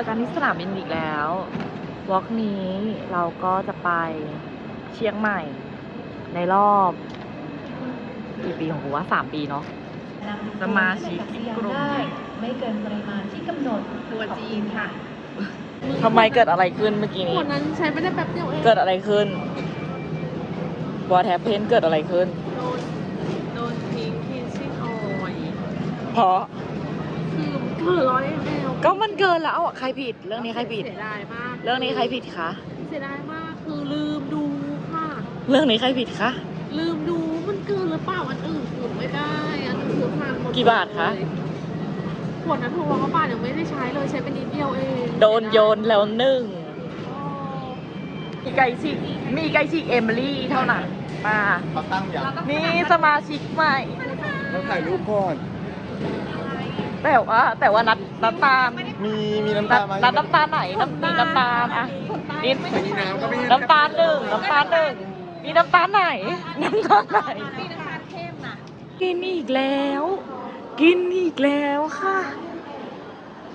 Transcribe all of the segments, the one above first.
เจอกันที่สนามบินอีกแล้ววอล์กนี้เราก็จะไปเชียงใหม่ ในรอบกี่ปีของกูว่าสามปีเนาะสมาชิกกลุ่มได้ไม่เกินปริมาณที่กำหนดตัวจีนค่ะทำไมเกิดอะไรขึ้นเมื่อกี้นี้วันนั้นใช้ไม่ได้แป๊บเดียวเอง เกิดอะไรขึ้นวอทแทปเพนเกิดอะไรขึ้น โดน โดนทิ้งที่ชิ่งออยเพราะ คือเกิดร้อยแมวก็มันเกินแล้วอะใครผิด เรื่องนี้ใครผิด เสียดายมากเรื่องนี้ใครผิดคะ เสียดายมากคือลืมดูค่ะ เรื่องนี้ใครผิดคะ ลืมดูมันเกินหรือเปล่าอันอื่นขุดไม่ได้ อันอื่นขุดทานหมดกี่บาทคะ เลยขวดนั้นหกร้อยบาทยังไม่ได้ใช้เลยใช้ไปนิดเดียวเองโดนโยนแล้วหนึ่ง อ๋อมีไก่ฉีกมีไก่ฉีกเอมิลี่เท่านั้นมาเขาตั้งอย่างนี่สมาชิกใหม่แล้วถ่ายรูปก่อน แต่ว่าแต่ว่านัดน้ำตาลมีมีน้ำนัตาดไหมนัดน้ำตาลไหนน้ำมีน้ำตาลอะนิดไม่มีน้ำก็ไม่ให้น้ำตาลหนึ่งน้ำตาลหนึ่งมีน้ำตาลไหน น้ำตาลไหนกินอีกแล้ว กินอีกแล้วค่ะ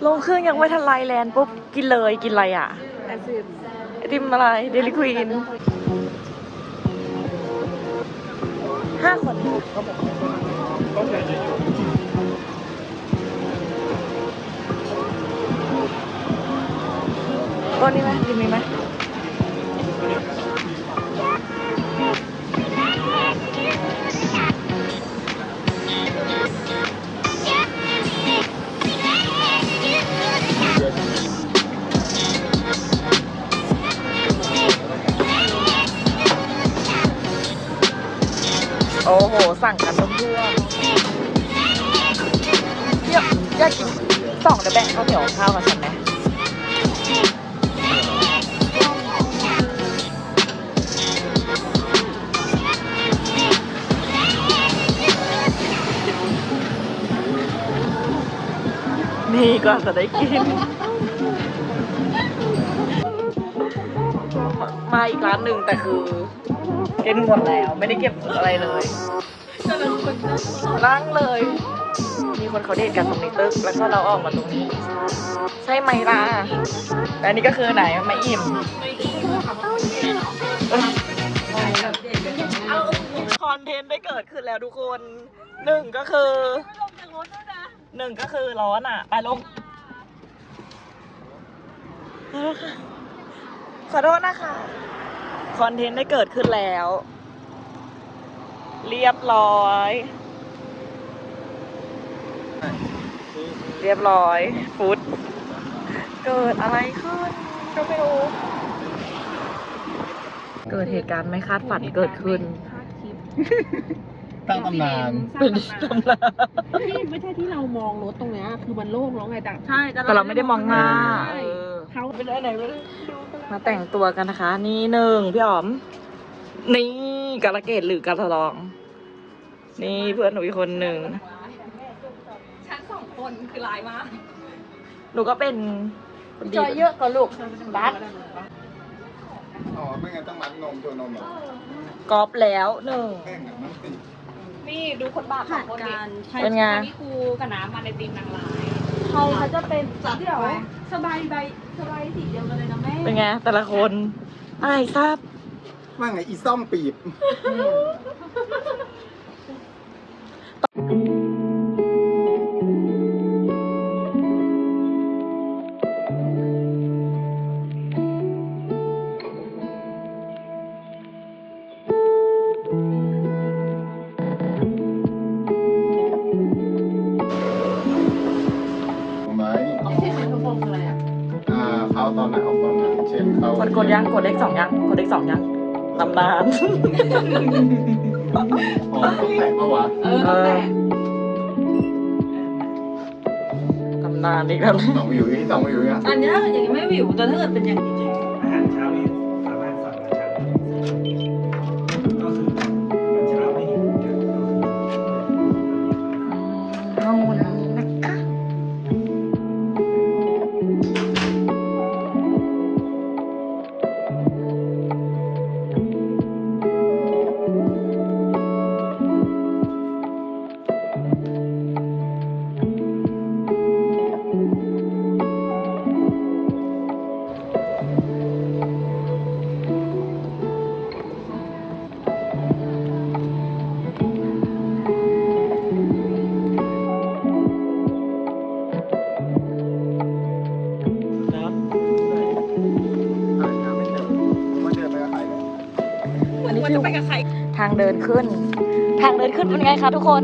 ลงเครื่องยังไม่ทันไลน์แลนด์ปุ๊บกินเลยกินอะไรอะแปดสิบไอติมอะไรเดลิควีนห้าคน ต้น นี้ไหมกินนี้ไหมโอ้โห สั่งกันทั่วๆเนี่อนอยอยากกินสองเดี๋ยวแบ่งข้าวเหนียวข้าวกับฉันไหม นี่ก็จะได้กิน มาอีกร้านหนึ่งแต่คือกินหมดแล้ว ไม่ได้เก็บอะไรเลยนั่งเลย มีคนเขาเดทกันตรงนี้ตึกแล้วก็เราออกมาตรงนี้ ใช่ไหมล่ะและอันนี้ก็คือไหนไม่อิ่มคอนเทนต์ได้เกิดขึ้นแล้วทุกคนหนึ่งก็คือ หนึ่งก็คือร้อนอะ ไปลงขอโทษนะคะ คอนเทนต์ได้เกิดขึ้นแล้ว เรียบร้อย เรียบร้อยฟุตเกิดอะไรขึ้น ก็ไม่รู้ เกิดเหตุการณ์ไม่คาดฝันเกิดขึ้น ตั้งตำนาน เป็นตำนานที่ไม่ใช่ที่เรามองรถตรงเนี้ยคือมันโล่งแล้วไงแต่ใช่แต่เราไม่ได้มองหน้าใช่เออเขาไปไหนไหนไม่รู้มาแต่งตัวกันนะคะ นี่หนึ่งพี่อ๋อม นี่กาลเกตหรือกาสลอง นี่เพื่อนหนูอีกคนหนึ่งชั้นสองคนคือลายมากหนูก็เป็นคนดีจอยเยอะกว่าลูกบัสอ๋อไม่งั้นต้องมัดนมตัวนมเหรอกอล์ฟแล้วหนึ่งแป้งอะมั นติดนี่ดูคนบาปสองคนดิเป็นไงนี่ครูกับน้ำมาในทีมนางร้ายใครเขาจะเป็นเดี๋ยวสบายใบสบายสีเดียวกันเลยนะแม่เป็นไง แต่ละคนไอ้ายทราบว่าไงอีซ่อมปีบ กดกดยังกดเลขสองยังกดเลขสองยังตำนาน อ๋อต้องแต่งปะวะเออต้องแต่ตำนานอีกแล้วสองวิวอีกสองวิวอะอันเนี้ยอย่างไม่วิวแต่ถ้าเกิดเป็นอย่างจริงๆอาหารเช้านี่สามารถสั่งอาหารก็ เดินขึ้น ทางเดินขึ้นเป็นไงคะทุกคน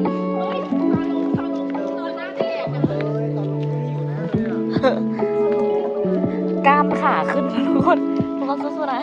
กล้ามขาขึ้นทุกคนทุกคนสู้ๆนะ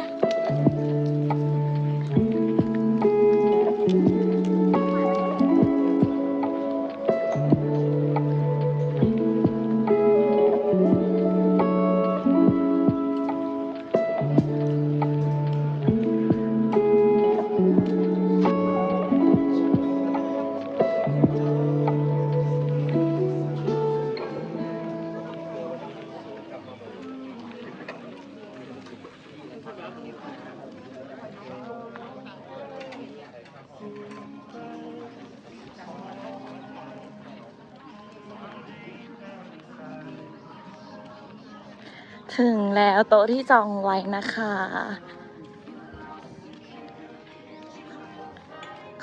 โต๊ะที่จองไว้นะคะ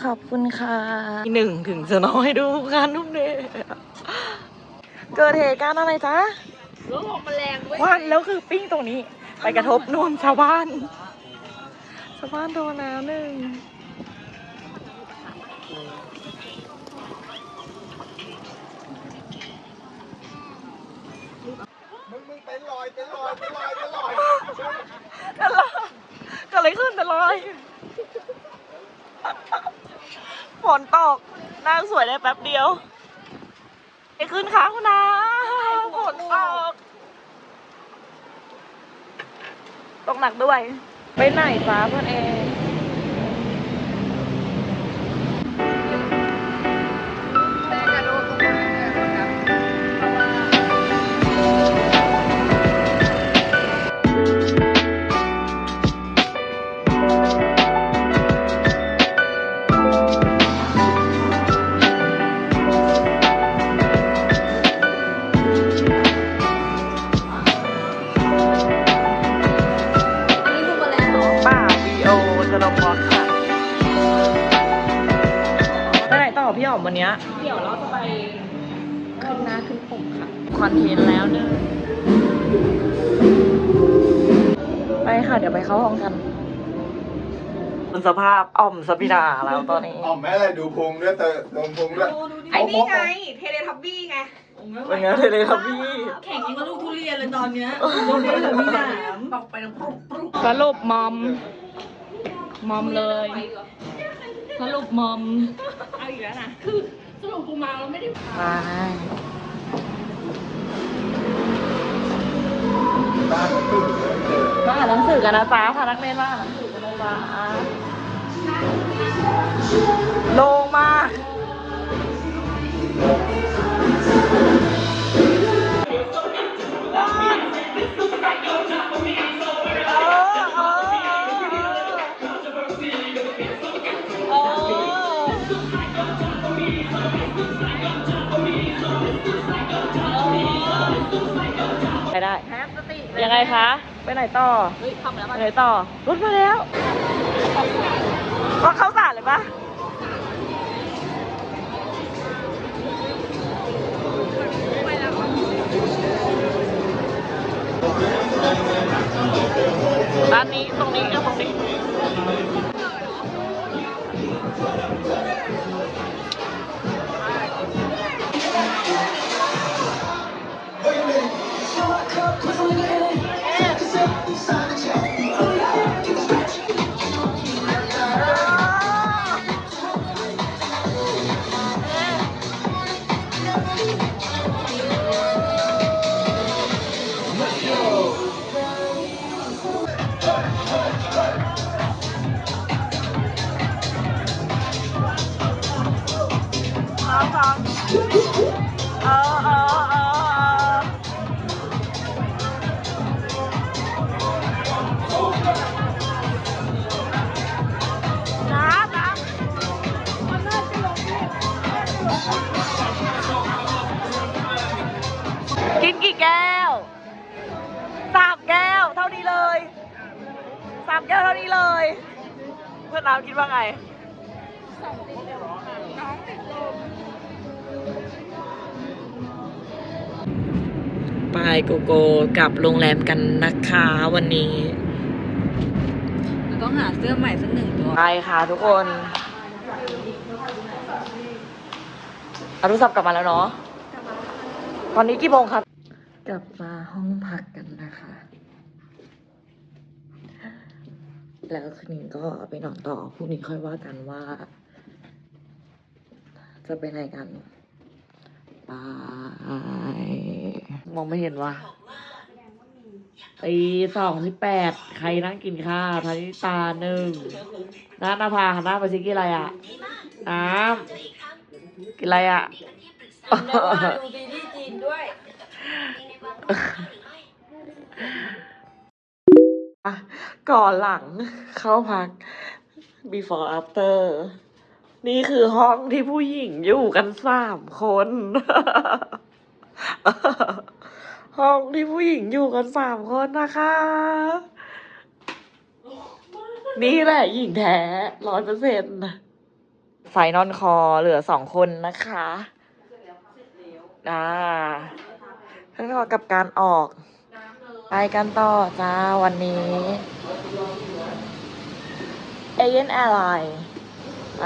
ขอบคุณค่ะหนึ่งถึงจะน้อยดูการนุ่มเดเกิดเหตุการณ์อะไรจ๊ะรู้ลมแมลงเว้ยควันแล้วคือปิ้งตรงนี้ ไปกระทบนู่นชาวบ้าน ชาวบ้านโดนแล้วหนึ่งมึงมึงเป็นรอยเป็นรอยเป็นรอยเป็ นรอยเป็นไรเก็เลยขึ้นแต่ลอยฝนตกนางสวยได้แป๊บเดียวไอ้ขึ้นค้างนะฝนตกตกหนักด้วย ไปไหนฟ้าเพื่อนเอง วันเนี้ยเดี๋ยวเราจะไปขึ้นหน้าขึ้นผมค่ะ คอนเทนต์แล้วเนอะไปค่ะ เดี๋ยวไปเข้าห้องกันบนสภาพอ่อมสปินาแล้วตอนนี้ อ๋อแม่อะไรดูพุงด้วยเตอลงพุงด้วยไอ้นี่ไง เทเลทับบี้ไงเป็นไงเทเลทับบี้แข่งยังกับลูกทุเรียนเลยตอนเนี้ยทุเรียนเหลือมีหนามตอกไปน้ำปรุงปรุงสรุปมอม มอมเลย สรุปมอม เอาอีกแล้วนะ คือสรุปกูมาแล้วไม่ได้ไปบ้านตึ้งเลยเจอมาอ่านหนังสือกันนะจ๊ะพานักเรียนมาอ่านหนังสือกันนะจ๊ะลงมาเไปได้ยังไงคะ ไปไหนต่อ เฮ้ยทำแล้วไปมันไหนต่อ รถมาแล้วรถเข้าสารเลยปะร้านนี้ตรงนี้กับตรงนี้ Wait a minute, it's my cup, put some in it. Take a sip, sign the check. สามแก้วเท่านี้เลย เพื่อนน้ำคิดว่าไงไปโกโก้กลับโรงแรมกันนะคะวันนี้แล้วก็หาเสื้อใหม่สักหนึ่งตัวไปค่ะทุกคนเอาโทรศัพท์กลับมาแล้วเนาะตอนนี้กี่โมงครับ กลับมาห้องพักกันนะคะ แล้วคืนนี้ก็ไปนอนต่อพรุ่งนี้ค่อยว่ากันว่า จะไปไหนกันบายมองไม่เห็นว่าตีสองที่แปดใครนั่งกินข้าวทานิตาหนึ่งน้านภาหันหน้าไปซิกินอะไรอะ น้ำกินอะไรอะ ดูซีรีส์จีนด้วย อะ ก่อนหลังเข้าพัก before after นี่คือห้องที่ผู้หญิงอยู่กันสามคน ห้องที่ผู้หญิงอยู่กันสามคนนะคะ นี่แหละหญิงแท้ร้อยเปอร์เซ็นต์ไฟนอนคอเหลือสองคนนะคะอ่าทั้งต่อกับการออกไป กันต่อจ้าวันนี้เอเยนแอร์ไลน์ไป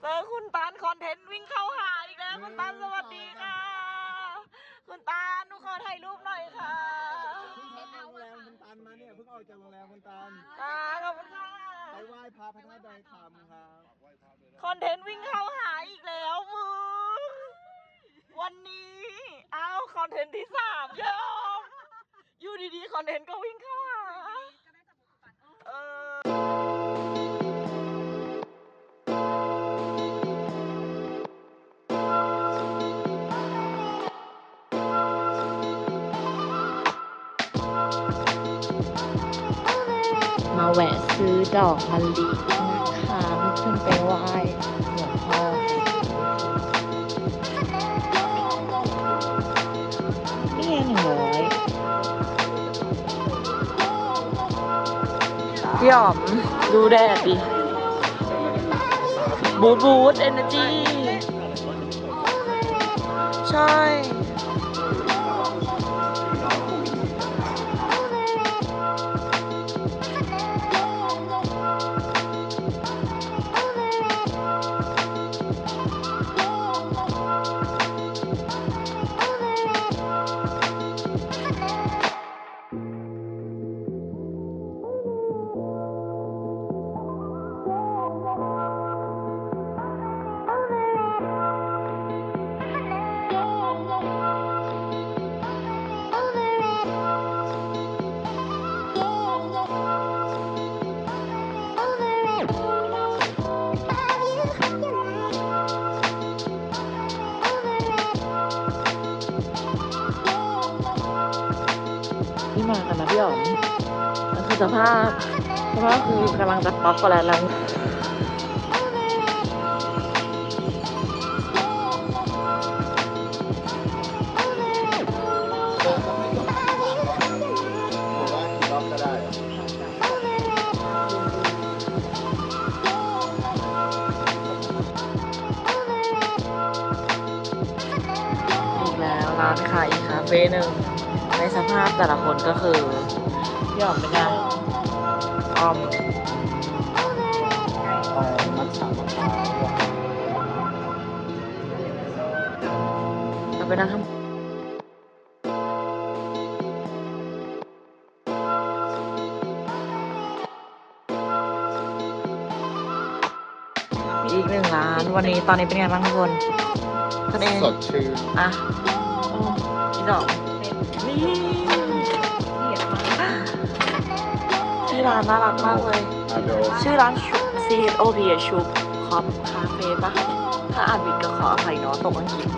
เจอคุณตานคอนเทนต์วิ่งเข้าหาอีกแล้ว คุณตานสวัสดีค่ะ คุณตานหนูขอถ่ายรูปหน่อยค่ะโรงแรมคุณตันมาเนี่ยเพิ่งออกจากโรงแรมคุณตันอ่าขอบคุณค่ะไปไหว้พระพระธาตุดอยคำครับคอนเทนต์วิ่งเข้าหาอีกแล้วมึง วันนี้เอาคอนเทนต์ที่สามยอมอยู่ดีๆ คอนเทนต์ก็วิ่งเข้าหาเออมาแวะซื้อดอกมะลินะคะขึ้นไปไหว้ พี่อ๋อม ดูแดดดิ บูทบูทเอเนจีใช่ มากันนะพี่อ๋อมนั่นคือสภาพสภาพคือกำลังจะป๊อกกแลตแล้ว แต่ละคนก็คือพี่อ๋อมเป็นไงออมเอมัทฉะมะพร้าวเราไปนั่งข้างอีกหนึ่งร้าน วันนี้ตอนนี้เป็นไงบ้างทุกคนกันเองสดชื่นอะอีดองนี่ ร้านน่ารักมากเลยอาโดชื่อร้านชุบ C H O P ชุบคอปคาเฟ่ปะถ้าอ่านผิดก็ขออภัยเนาะตกอังกฤษ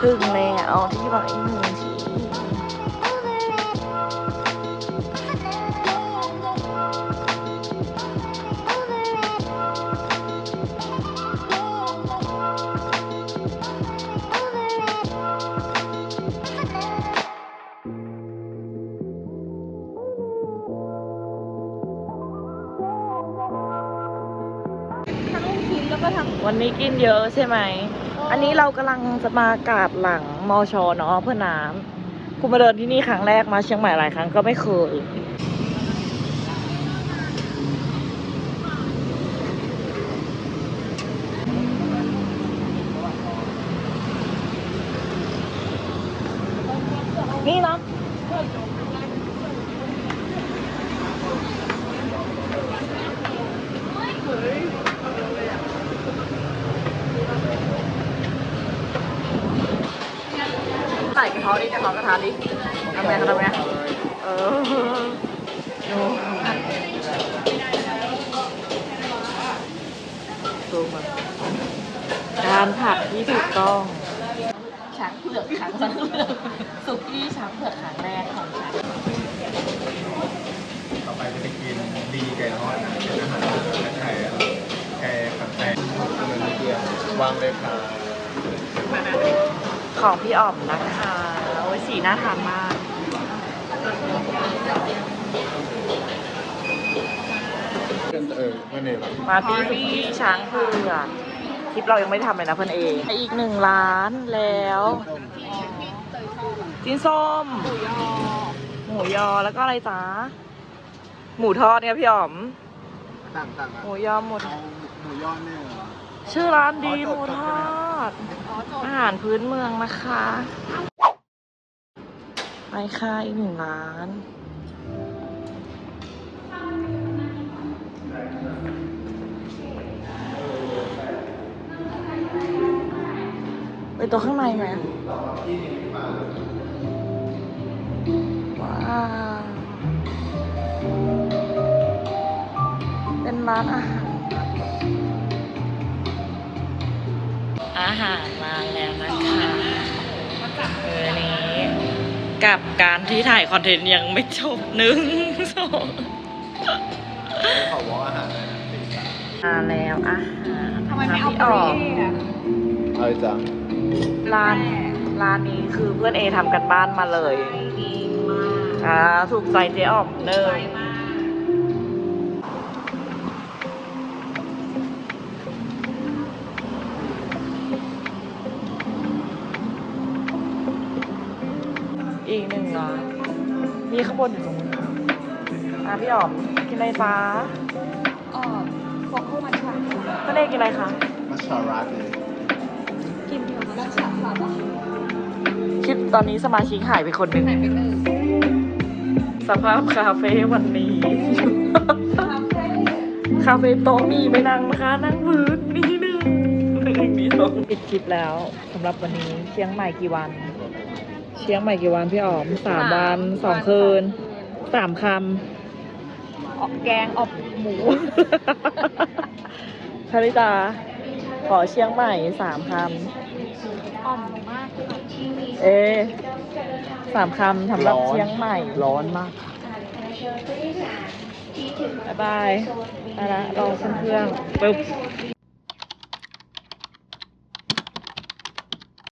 ถึงแล้วที่บอกอีก ก็ทำวันนี้กินเยอะใช่ไหม อันนี้เรากำลังจะมากาดหลังมอชอเนาะเพื่อน้ำกูมาเดินที่นี่ครั้งแรกมาเชียงใหม่หลายครั้งก็ไม่เคย ส่กระเทาะดิกระเทาะกระทะดิทำไงทำไงเออดูซูมมาการผัดที่ถูกต้องช้างเผือกช้างเผือกสุกี้ช้างเผือกครั้งแรกของฉันต่อไปจะไปกินดีไก่ทอดนะเป็นอาหารไทยอะแกผัดไทยเงินเกียร์วางเลยค่ะ ของพี่อ๋อมนะคะโอ้ยสีน่าทานมาก เออเพื่อนเองมาที่สุกี้ช้างเผือกคลิปเรายังไม่ทำเลยนะเพื่อนเองอีกหนึ่งร้านแล้วจิ้นส้ม หมูยอแล้วก็อะไรจ๊ะหมูทอดเนี่ยพี่อ๋อม ต่างต่างๆหอะมูยอหมูทอเอาดหมูยอเนี่ยเหรอ ชื่อร้านดีหมูทอดอ๋อจบอาหารพื้นเมืองนะคะ ไปค่ะอีกหนึ่งร้านไปตัวข้างในไหมว้าวเป็นร้านอาหาร อาหารมาแล้วนะคะเออนี้ กับการที่ถ่ายคอนเทนต์ยังไม่จบหนึ่งสองขอบอกอาหารหน่อยนะมาแล้วอาหารทำไมไม่เอาพี่ปอรีอกเอะเอาเลยจ้ะร้านร้านนี้คือเพื่อนเอทำกันบ้านมาเลย ดีมากอ่าถูกใจเจ๊ออมเนใจ อีกหนึ่งร้านมีข้างบนอยู่ตรงนู้นอะพี่ออมกินอะไรฟ้าอ๋อโคโค่มัทฉะเพื่อนเอกินอะไรคะ มัชชารัตเลยกินมัทฉะค่ะบอกคิดตอนนี้สมาชิกหายไปคนหนึ่งไหนเป็นหนึ่งสภาพคาเฟ่วันนี้คาเฟ่คาเฟ่โต๊ะมีไม่นั่งนะคะ นั่งพื้นนี่หนึ่งหนึ่งนี่สองปิดคลิปแล้วสำหรับวันนี้เชียงใหม่กี่วัน เชียงใหม่กี่วันพี่อ๋อมสามวันสองคืนสามคออกแกงออกหมูำพริตา ขอเชียงใหม่สามคอ่อมมากค่ะำเอสามคำสำหรับเชียงใหม่ ร้อนมากบ๊ายบายไปละรอขึ้นเครื่องปึ๊บ